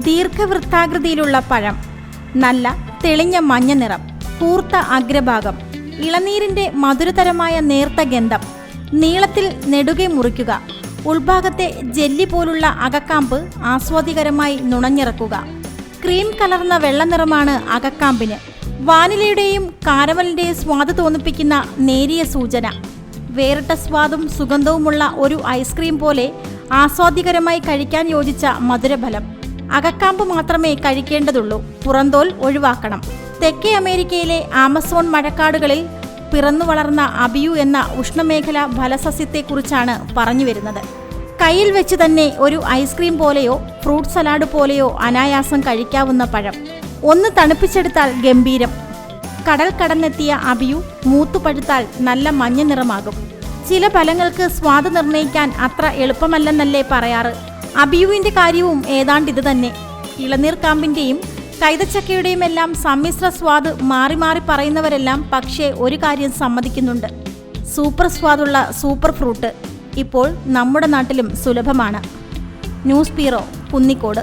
ദീർഘവൃത്താകൃതിയിലുള്ള പഴം നല്ല തെളിഞ്ഞ മഞ്ഞ നിറം കൂർത്ത അഗ്രഭാഗം ഇളനീരിന്റെ മധുരതരമായ നേർത്ത ഗന്ധം നീളത്തിൽ നെടുകെ മുറിക്കുക ഉൾഭാഗത്തെ ജെല്ലി പോലുള്ള അകക്കാമ്പ് ആസ്വാദികരമായി നുണഞ്ഞിറക്കുക. ക്രീം കലർന്ന വെള്ള നിറമാണ് അകക്കാമ്പിന്. വാനിലയുടെയും കാരമലിന്റെയും സ്വാദ് തോന്നിപ്പിക്കുന്ന നേരിയ സൂചന. വേറിട്ട സ്വാദും സുഗന്ധവുമുള്ള ഒരു ഐസ്ക്രീം പോലെ ആസ്വാദികരമായി കഴിക്കാൻ യോജിച്ച മധുരഫലം. അകക്കാമ്പ് മാത്രമേ കഴിക്കേണ്ടതുള്ളൂ. പുറന്തോൽ ഒഴിവാക്കണം. തെക്കേ അമേരിക്കയിലെ ആമസോൺ മഴക്കാടുകളിൽ പിറന്നു വളർന്ന അബിയു എന്ന ഉഷ്ണമേഖല ഫലസസ്യത്തെക്കുറിച്ചാണ് പറഞ്ഞു വരുന്നത്. കയ്യിൽ വെച്ച് തന്നെ ഒരു ഐസ്ക്രീം പോലെയോ ഫ്രൂട്ട് സലാഡ് പോലെയോ അനായാസം കഴിക്കാവുന്ന പഴം. ഒന്ന് തണുപ്പിച്ചെടുത്താൽ ഗംഭീരം. കടൽ കടന്നെത്തിയ അബിയു മൂത്തുപഴുത്താൽ നല്ല മഞ്ഞ നിറമാകും. ചില ഫലങ്ങൾക്ക് സ്വാദ് നിർണയിക്കാൻ അത്ര എളുപ്പമല്ലെന്നല്ലേ പറയാറ്. അബിയുവിന്റെ കാര്യവും ഏതാണ്ട് ഇത് തന്നെ. ഇളനീർ കാമ്പിന്റെയും കൈതച്ചക്കയുടെയും എല്ലാം സമ്മിശ്ര സ്വാദ് മാറി മാറി പറയുന്നവരെല്ലാം പക്ഷേ ഒരു കാര്യം സമ്മതിക്കുന്നുണ്ട്. സൂപ്പർ സ്വാദുള്ള സൂപ്പർ ഫ്രൂട്ട് ഇപ്പോൾ നമ്മുടെ നാട്ടിലും സുലഭമാണ്. News bureau Kunnicode